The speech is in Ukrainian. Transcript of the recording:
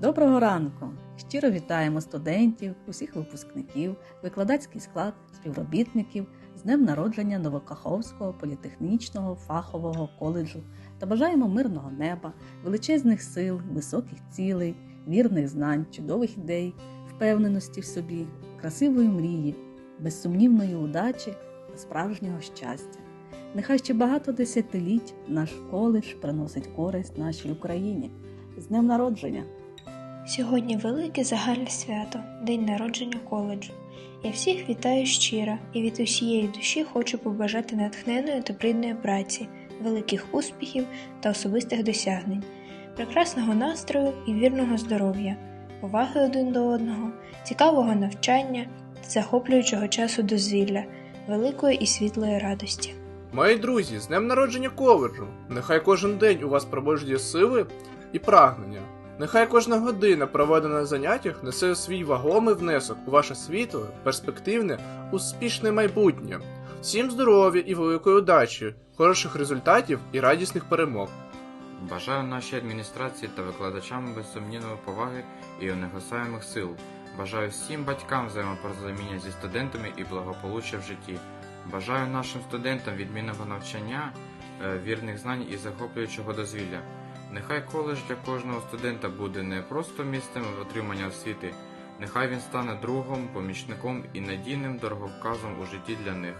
Доброго ранку! Щиро вітаємо студентів, усіх випускників, викладацький склад, співробітників з днем народження Новокаховського політехнічного фахового коледжу та бажаємо мирного неба, величезних сил, високих цілей, вірних знань, чудових ідей, впевненості в собі, красивої мрії, безсумнівної удачі та справжнього щастя. Нехай ще багато десятиліть наш коледж приносить користь нашій Україні. З днем народження! Сьогодні велике загальне свято, день народження коледжу. Я всіх вітаю щиро і від усієї душі хочу побажати натхненної та плідної праці, великих успіхів та особистих досягнень, прекрасного настрою і вірного здоров'я, поваги один до одного, цікавого навчання та захоплюючого часу дозвілля, великої і світлої радості. Мої друзі, з днем народження коледжу! Нехай кожен день у вас пробуджує сили і прагнення. Нехай кожна година, проведена на заняттях, несе свій вагомий внесок у ваше світле, перспективне, успішне майбутнє. Всім здоров'я і великої удачі, хороших результатів і радісних перемог. Бажаю нашій адміністрації та викладачам безсумнівної поваги і унегасаємих сил. Бажаю всім батькам взаємопорозуміння зі студентами і благополуччя в житті. Бажаю нашим студентам відмінного навчання, вірних знань і захоплюючого дозвілля. Нехай коледж для кожного студента буде не просто місцем отримання освіти, нехай він стане другом, помічником і надійним дороговказом у житті для них.